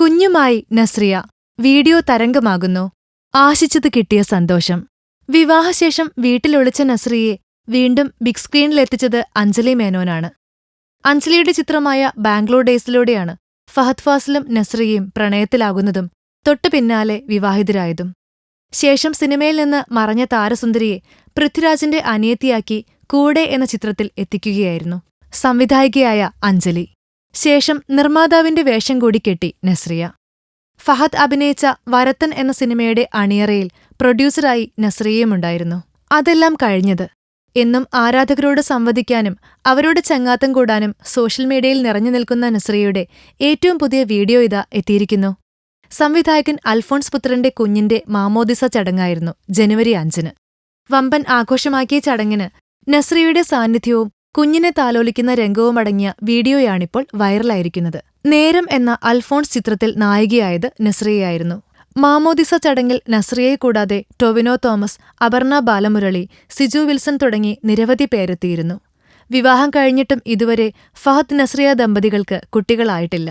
കുഞ്ഞുമായി Nazriya video തരംഗമാകുന്നു. ആശിച്ചത് കിട്ടിയ സന്തോഷം. വിവാഹശേഷം വീട്ടിലൊളിച്ച നസ്രിയെ വീണ്ടും ബിഗ് സ്ക്രീനിലെത്തിച്ചത് അഞ്ജലി മേനോനാണ്. അഞ്ജലിയുടെ ചിത്രമായ ബാംഗ്ലൂർ ഡേയ്സിലൂടെയാണ് ഫഹദ് ഫാസിലും നസ്രിയയും പ്രണയത്തിലാകുന്നതും തൊട്ടു പിന്നാലെ വിവാഹിതരായതും. ശേഷം സിനിമയിൽ നിന്ന് മറഞ്ഞ താരസുന്ദരിയെ പൃഥ്വിരാജിന്റെ അനിയത്തിയാക്കി കൂടെ എന്ന ചിത്രത്തിൽ എത്തിക്കുകയായിരുന്നു. സംവിധായികയായ അഞ്ജലി. ശേഷം നിർമ്മാതാവിന്റെ വേഷം കൂടി കെട്ടി നസ്രിയ. ഫഹദ് അഭിനയിച്ച വരത്തൻ എന്ന സിനിമയുടെ അണിയറയിൽ പ്രൊഡ്യൂസറായി നസ്രിയയുമുണ്ടായിരുന്നു. അതെല്ലാം കഴിഞ്ഞത്. എന്നും ആരാധകരോട് സംവദിക്കാനും അവരോട് ചങ്ങാത്തം കൂടാനും സോഷ്യൽ മീഡിയയിൽ നിറഞ്ഞു നിൽക്കുന്ന നസ്രിയയുടെ ഏറ്റവും പുതിയ വീഡിയോ ഇതാ എത്തിയിരിക്കുന്നു. സംവിധായകൻ അൽഫോൺസ് പുത്രന്റെ കുഞ്ഞിന്റെ മാമോദിസ ചടങ്ങായിരുന്നു ജനുവരി അഞ്ചിന്. വമ്പൻ ആഘോഷമാക്കിയ ചടങ്ങിന് നസ്രിയയുടെ സാന്നിധ്യവും കുഞ്ഞിനെ താലോലിക്കുന്ന രംഗവുമടങ്ങിയ വീഡിയോയാണിപ്പോൾ വൈറലായിരിക്കുന്നത്. നേരം എന്ന അൽഫോൺസ് ചിത്രത്തിൽ നായികയായത് നസ്രിയയായിരുന്നു. മാമോദിസ ചടങ്ങിൽ നസ്രിയയെ കൂടാതെ ടൊവിനോ തോമസ് അപർണ ബാലമുരളി സിജു വിൽസൺ തുടങ്ങി നിരവധി പേരെത്തിയിരുന്നു. വിവാഹം കഴിഞ്ഞിട്ടും ഇതുവരെ ഫഹദ് നസ്രിയ ദമ്പതികൾക്ക് കുട്ടികളായിട്ടില്ല.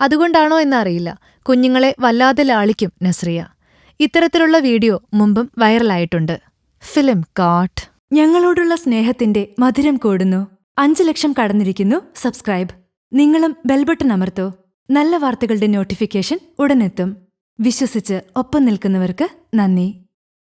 അതുകൊണ്ടാണോ എന്നറിയില്ല. കുഞ്ഞുങ്ങളെ വല്ലാതെ ലാളിക്കും നസ്രിയ. ഇത്തരത്തിലുള്ള വീഡിയോ മുമ്പും വൈറലായിട്ടുണ്ട്. ഫിലിം കാട്ട്. ഞങ്ങളോടുള്ള സ്നേഹത്തിന്റെ മധുരം കൂടുന്നു. അഞ്ചു ലക്ഷം കടന്നിരിക്കുന്നു. സബ്സ്ക്രൈബ്. നിങ്ങളും ബെൽബട്ടൺ അമർത്തോ. നല്ല വാർത്തകളുടെ നോട്ടിഫിക്കേഷൻ ഉടനെത്തും. വിശ്വസിച്ച് ഒപ്പം നിൽക്കുന്നവർക്ക് നന്ദി.